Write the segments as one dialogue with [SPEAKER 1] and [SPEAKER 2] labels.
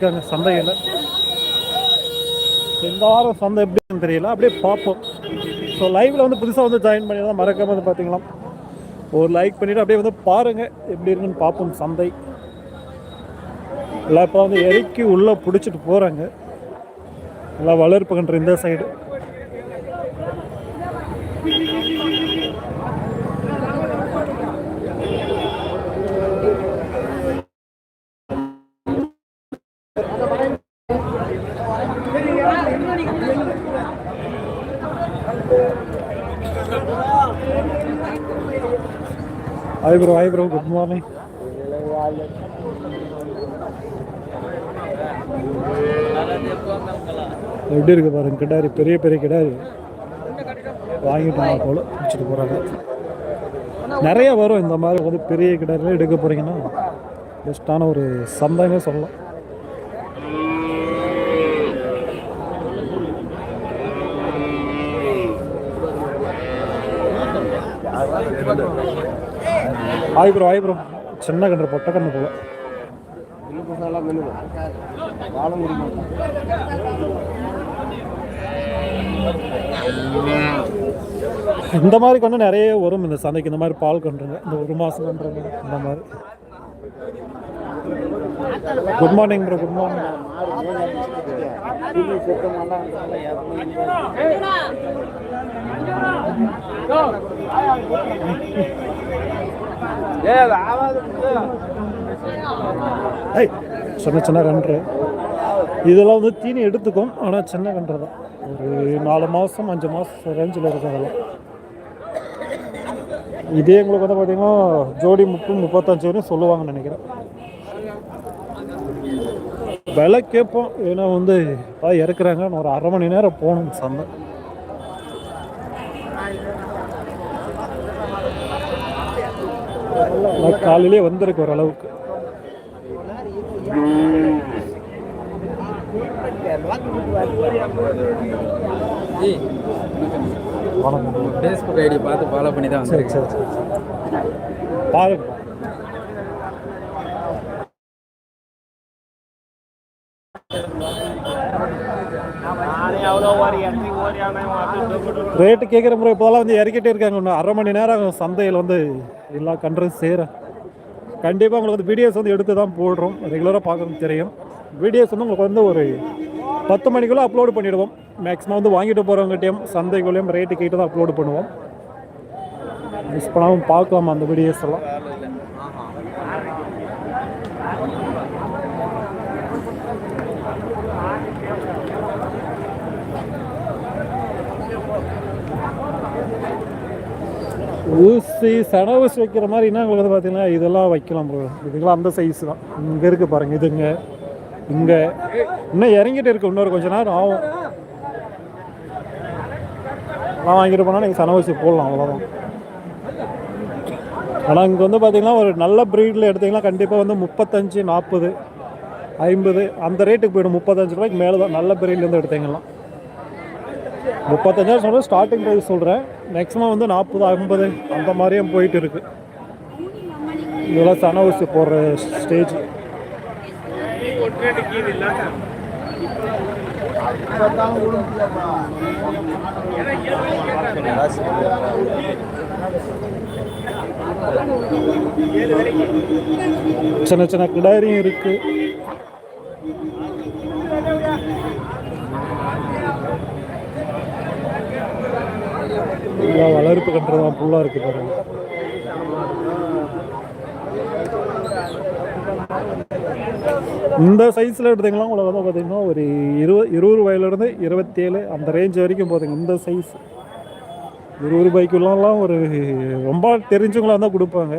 [SPEAKER 1] இருக்காங்க சந்தையில் இந்த சந்தை எப்படின்னு தெரியல. அப்படியே பார்ப்போம். ஸோ லைவில் வந்து புதுசாக வந்து ஜாயின் பண்ணி தான் மறக்காம வந்து பார்த்தீங்களா ஒரு லைக் பண்ணிவிட்டு அப்படியே வந்து பாருங்கள் எப்படி இருக்குன்னு பார்ப்போம் சந்தை. எல்லாம் இப்போ வந்து இறக்கி உள்ளே பிடிச்சிட்டு போகிறாங்க எல்லாம் வளர்ப்பு கன்ற இந்த side hi bro hi bro good morning எப்படி இருக்கு பாருங்க கிடாரி. பெரிய பெரிய கிடாரி. வாங்கிட்டாங்க போல. பிடிச்சிட்டு போகிறாங்க நிறைய வரும் இந்த மாதிரி வந்து பெரிய கிடாரிலாம் எடுக்க போகிறீங்கன்னா பெஸ்ட்டான ஒரு சந்தைன்னே சொல்லலாம். ஆய் ப்ரோ ஆய் ப்ரோ. சின்ன கன்று பொட்டை கன்று போல. இந்த மாதிரி கன்று நிறைய வரும் இந்த சந்தைக்கு. இந்த மாதிரி பால் கன்றுங்க. இந்த ஒரு மாதம் கன்றுங்க. இந்த மாதிரி. Good morning bro good morning ஐய் சின்ன சின்ன கன்று. இதெல்லாம் வந்து தீனி எடுத்துக்கும் ஆனால் சின்ன கன்று தான். ஒரு நாலு மாதம் அஞ்சு மாதம் ரேஞ்சில் இருக்கும் அதெல்லாம். இதே எங்களுக்கு வந்து பார்த்தீங்கன்னா ஜோடி முப்பது முப்பத்தஞ்சு வரையும் சொல்லுவாங்கன்னு நினைக்கிறேன். விலை கேட்போம். ஏன்னா வந்து ஆ, இறக்குறாங்க நான் ஒரு அரை மணி நேரம் போகணும் சந்தை. நான் காலையிலே வந்திருக்கு ஓரளவுக்கு.
[SPEAKER 2] ஃபேஸ்புக் ஐடி பார்த்து ஃபாலோ பண்ணி தான்
[SPEAKER 1] சரி சரி. பாருங்க. ரேட்டு கேட்குற முறை இப்போதெல்லாம் வந்து இறக்கிட்டே இருக்காங்க இன்னும். அரை மணி நேரம் ஆகும் சந்தையில் வந்து எல்லா கன்றும் சேர கண்டிப்பாக உங்களுக்கு வந்து வீடியோஸ் வந்து எடுத்து தான் போடுறோம். ரெகுலராக பார்க்கறது தெரியும். வீடியோஸ் வந்து உங்களுக்கு வந்து ஒரு பத்து மணிக்குள்ளே அப்லோடு பண்ணிவிடுவோம் மேக்ஸிமம் வந்து வாங்கிட்டு போகிறவங்ககிட்டயும் சந்தைக்குள்ளேயும் ரேட்டு கேட்டு தான் அப்லோட் பண்ணுவோம். மிஸ் பண்ணாமல் பார்க்கலாம் அந்த வீடியோஸ் எல்லாம். ஊசி சன ஊசி வைக்கிற மாதிரி என்ன உங்களுக்கு வந்து பார்த்தீங்கன்னா இதெல்லாம் வைக்கலாம் ப்ரோ இதுக்கெல்லாம் அந்த சைஸ் தான். இங்கே இருக்கு பாருங்க இதுங்க. இங்கே. இன்னும் இறங்கிட்டு இருக்கு இன்னொரு கொஞ்ச நேரம். ஆகும். நான் வாங்கிட்டு போனால் நீங்கள் சன ஊசி போடலாம் அவ்வளோதான் ஆனால் இங்கே வந்து பார்த்தீங்கன்னா ஒரு நல்ல ப்ரீடில் எடுத்திங்கன்னா கண்டிப்பாக வந்து முப்பத்தஞ்சு நாற்பது ஐம்பது அந்த ரேட்டுக்கு போய்டும். முப்பத்தஞ்சு ரூபாய்க்கு மேலே தான் நல்ல ப்ரீட்லேருந்து எடுத்தீங்கன்னா. முப்பத்தஞ்சாயிரம் சொல்கிறேன் ஸ்டார்டிங் ப்ரைஸ் சொல்கிறேன் மேக்ஸிமம் வந்து நாற்பது ஐம்பது அந்த மாதிரியும் போயிட்டு இருக்கு. இதெல்லாம் சன ஊசி போடுற ஸ்டேஜ் சின்ன சின்ன கிடாரியும் இருக்குது ஃபுல்லாக வளர்ப்பு கன்றுதான் ஃபுல்லாக இருக்குது பாருங்க. இந்த சைஸில் எடுத்தீங்கன்னா உங்களுக்கு வந்து பார்த்தீங்கன்னா ஒரு இருபது இருபது ரூபாயிலேருந்து இருபத்தேழு அந்த ரேஞ்ச் வரைக்கும் போதுங்க இந்த சைஸ் இருபது ரூபாய்க்குள்ளலாம் ஒரு ரொம்ப தெரிஞ்சவங்களா தான் கொடுப்பாங்க.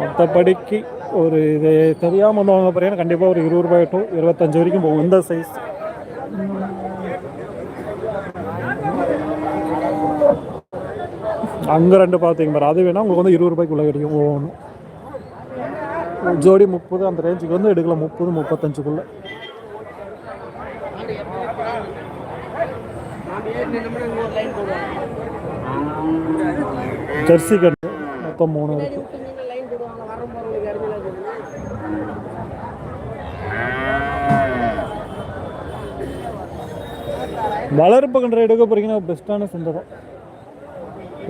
[SPEAKER 1] மற்றபடிக்கு ஒரு இது தெரியாமல் வந்தவங்க பார்த்தீங்கன்னா கண்டிப்பாக ஒரு இருபது ரூபாய் டு இருபத்தஞ்சு வரைக்கும் போகும் இந்த சைஸ் அங்கே ரெண்டு பார்த்தீங்க பாரு. அது வேணால் உங்களுக்கு வந்து இருபது ரூபாய்க்குள்ளே கிடைக்கும். ஒவ்வொன்றும் ஜோடி முப்பது அந்த ரேஞ்சுக்கு வந்து எடுக்கலாம். முப்பது முப்பத்தஞ்சுக்குள்ளே. ஜெர்சி கட்டு மொத்தம் மூணு இருக்கு. வளர்ப்பு கன்று எடுக்க போகிறீங்கன்னா பெஸ்ட்டான சந்தை தான்.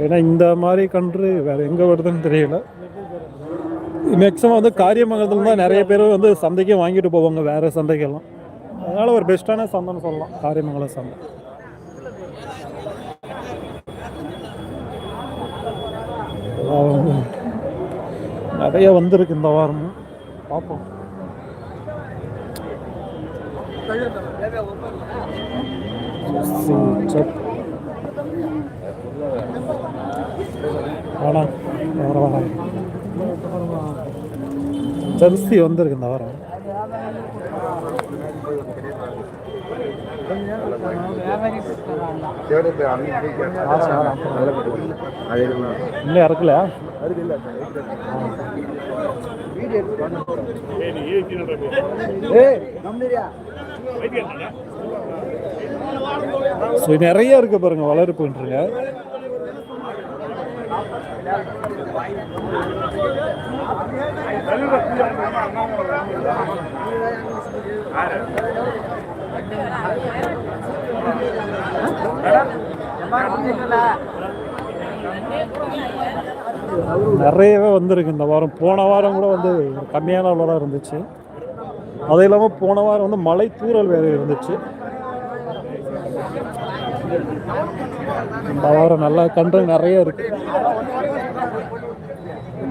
[SPEAKER 1] ஏன்னா இந்த மாதிரி கன்று வேறு எங்கே வருதுன்னு தெரியல. மேக்ஸிமம் வந்து காரியமங்கலத்தில் தான் நிறைய பேர் வந்து சந்தைக்கு வாங்கிட்டு போவாங்க வேறு சந்தைக்கெல்லாம். அதனால் ஒரு பெஸ்ட்டான சந்தைன்னு சொல்லலாம் காரியமங்கலம் சந்தை. நிறைய வந்திருக்கு இந்த வாரமும் பார்ப்போம். சரி. வேணாம் வர வேணாம் ஜெர்சி வந்திருக்கு இந்த வாரம். இன்னும் இறக்கலையா ஸோ நிறைய இருக்கு பாருங்க வளர்ப்புன்றங்க. நிறையவே வந்திருக்கு இந்த வாரம். போன வாரம் கூட வந்து கம்மியான அளவு தான் இருந்துச்சு. அது இல்லாமல் போன வாரம் வந்து மலை தூரல் வேறு இருந்துச்சு. இந்த வாரம் நல்லா கன்று நிறைய இருக்குது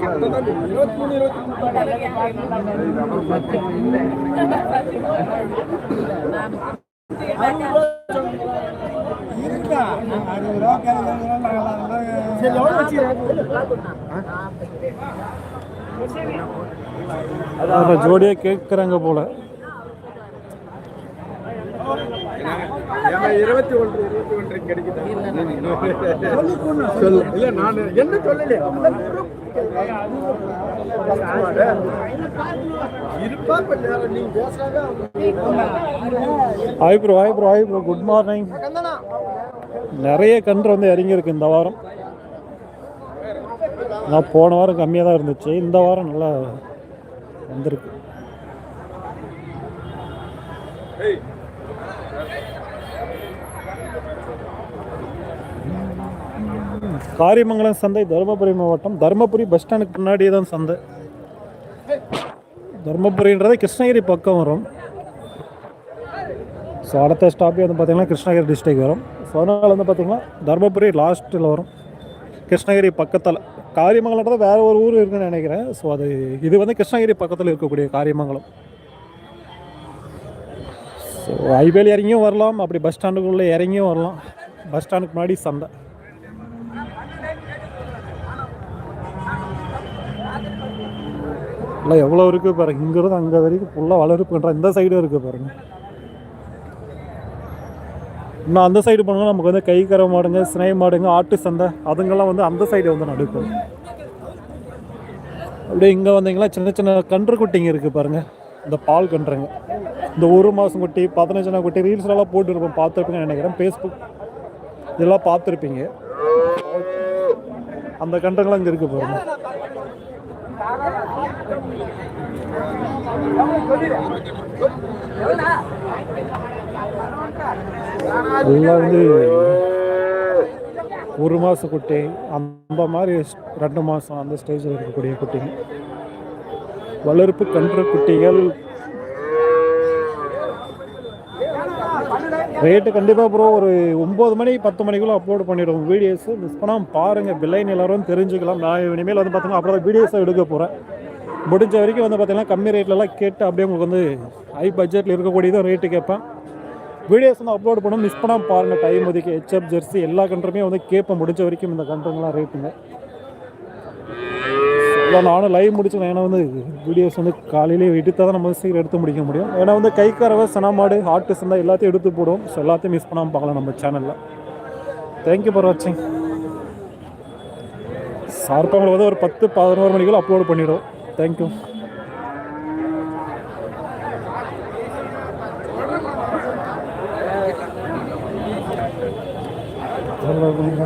[SPEAKER 1] கொடு கொடு அதான் ஜோடியாக கேட்குறாங்க போல.
[SPEAKER 3] இருபத்தி ஒன்று இருபத்தி ஒன்று கிடைக்குது? சொல்லு இல்ல. நான் என்ன சொல்லலையே? இருப்பா கொஞ்ச நேரம் நீங்க பேசுறாங்க
[SPEAKER 1] hi bro hi bro hi bro. Good morning நிறைய கன்று வந்து இறங்கியிருக்கு இந்த வாரம். நான் போன வாரம் கம்மியாக தான் இருந்துச்சு. இந்த வாரம் நல்லா வந்திருக்கு. காரியமங்கலம் சந்தை தருமபுரி மாவட்டம். தருமபுரி பஸ் ஸ்டாண்டுக்கு முன்னாடியே தான் சந்தை. தருமபுரின்றது கிருஷ்ணகிரி பக்கம் வரும். ஸோ அடுத்த ஸ்டாப்பே வந்து பார்த்திங்கன்னா கிருஷ்ணகிரி டிஸ்ட்ரிக் வரும். ஸோ அதனால் வந்து பார்த்திங்கன்னா தருமபுரி லாஸ்ட்டில் வரும். கிருஷ்ணகிரி பக்கத்தில். காரியமங்கலன்றது வேறு ஒரு ஊர் இருக்குன்னு நினைக்கிறேன். ஸோ அது இது வந்து கிருஷ்ணகிரி பக்கத்தில் இருக்கக்கூடிய காரியமங்கலம். ஸோ ஹைவேல இறங்கியும் வரலாம். அப்படி பஸ் ஸ்டாண்டுக்குள்ளே இறங்கியும் வரலாம். பஸ் ஸ்டாண்டுக்கு முன்னாடி சந்தை. இல்லை எவ்வளோ இருக்குது பாருங்க. இங்கேருந்து அங்கே வரைக்கும் ஃபுல்லாக வளர்ப்புன்ற இந்த சைடும் இருக்குது பாருங்க. இன்னும் அந்த சைடு போனோம்னா நமக்கு வந்து கை கரை மாடுங்க சினை மாடுங்க ஆட்டு சந்தை அதுங்கெல்லாம் வந்து அந்த சைடு வந்து நடுக்கும். அப்படியே இங்கே வந்தீங்கன்னா சின்ன சின்ன கன்று குட்டிங்க இருக்குது பாருங்க. இந்த பால் கன்றுங்க. இந்த ஒரு மாதம் குட்டி பதினஞ்சு நாள் குட்டி ரீல்ஸ்லாம் போட்டுருப்போம் பார்த்துருப்பீங்கன்னு நினைக்கிறேன். ஃபேஸ்புக் இதெல்லாம் பார்த்துருப்பீங்க. அந்த கன்றுங்களாம் இங்கே இருக்குது பாருங்க. எல்லாம் வந்து ஒரு மாத குட்டி அந்த மாதிரி ரெண்டு மாதம் அந்த ஸ்டேஜில் இருக்கக்கூடிய குட்டிங்க. வளர்ப்பு கன்று குட்டிகள் ரேட்டு கண்டிப்பாக ப்ரோ ஒரு ஒம்பது மணி பத்து மணிக்குள்ளே அப்லோட் பண்ணிவிடுவோம் வீடியோஸ் மிஸ் பண்ணாமல் பாருங்கள் பில்லைன் எல்லாரும் தெரிஞ்சுக்கலாம். நான் இனிமேல் வந்து பார்த்தீங்கன்னா அப்புறம் தான் வீடியோஸை எடுக்க போகிறேன் முடிஞ்ச வரைக்கும் வந்து பார்த்தீங்கன்னா கம்மி ரேட்லலாம் கேட்டு அப்படியே உங்களுக்கு வந்து ஹை பட்ஜெட்டில் இருக்கக்கூடியதும் ரேட்டு கேட்பேன். வீடியோஸ் வந்து அப்லோட் பண்ண மிஸ் பண்ணாமல் பாருங்கள் டைம் ஒதுக்கி ஹெச்எப் ஜெர்சி எல்லா கண்ட்ருமே வந்து கேட்பேன். முடிஞ்ச வரைக்கும் இந்த கண்ட்ருங்கெலாம் ரேட்டுங்க இல்லை நானும் லைவ் முடிச்சேன் ஏன்னா வந்து வீடியோஸ் வந்து காலையிலேயே எடுத்தால் தான் நம்ம சீக்கிரம் எடுத்து முடிக்க முடியும். ஏன்னா வந்து கை கரவை சனாமாடு ஆர்டிஸ்ட் இருந்தால் எல்லாத்தையும் எடுத்து போடுவோம் ஸோ எல்லாத்தையும் மிஸ் பண்ணாமல் பார்க்கலாம் நம்ம சேனலில் தேங்க்யூ ஃபார் வாட்சிங் சார்பவங்களுக்கு வந்து ஒரு பத்து பதினோரு மணிக்குள்ள அப்லோடு பண்ணிவிடும் தேங்க்யூ Gracias.